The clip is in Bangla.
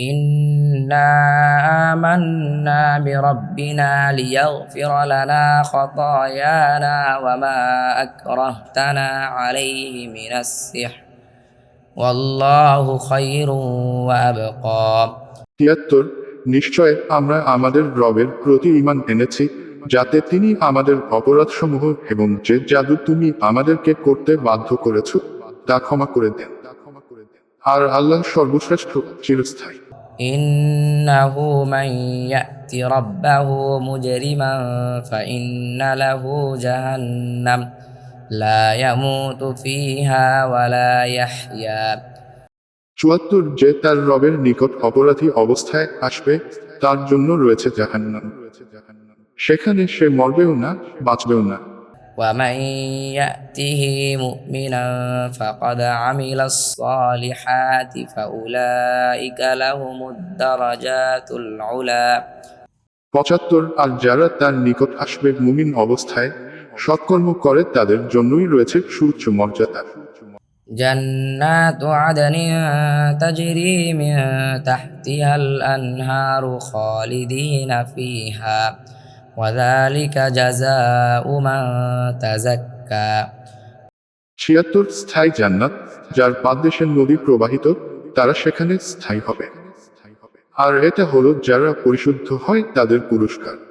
إنا آمنا بربنا ليغفر لنا خطايانا وما أكرهتنا عليه من السحر والله خير وأبقى তিয়াত্তর নিশ্চয় আমরা আমাদের রবের প্রতি ইমান এনেছি যাতে তিনি আমাদের অপরাধসমূহ এবং যে জাদু তুমি আমাদেরকে করতে বাধ্য করেছ তা ক্ষমা করে দেন আর আল্লাহ সর্বশ্রেষ্ঠ চিরস্থায়ী إنه من يأت ربه مجرما فإن له جهنم لا يموت فيها ولا يحيا চুয়াত্তর যে তার রবের নিকট অপরাধী অবস্থায় আসবে তার জন্য রয়েছে জাহান্নাম সেখানে সে মরবেও না বাঁচবেও না ومن يأته مؤمنا فقد عمل الصالحات فأولئك لهم الدرجات العلى পঁচাত্তর আর যারা তার নিকট আসবে মুমিন অবস্থায় সৎকর্ম করে তাদের জন্যই রয়েছে সুউচ্চ মর্যাদা جنات عدن تجري من تحتها الأنهار خالدين فيها ওয়াদালিকা জাজা উমা ছিয়াত্তর স্থায়ী জান্নাত, যার পাদদেশের নদী প্রবাহিত, তারা সেখানে স্থায়ী হবে। আর এটা হলো যারা পরিশুদ্ধ হয় তাদের পুরস্কার।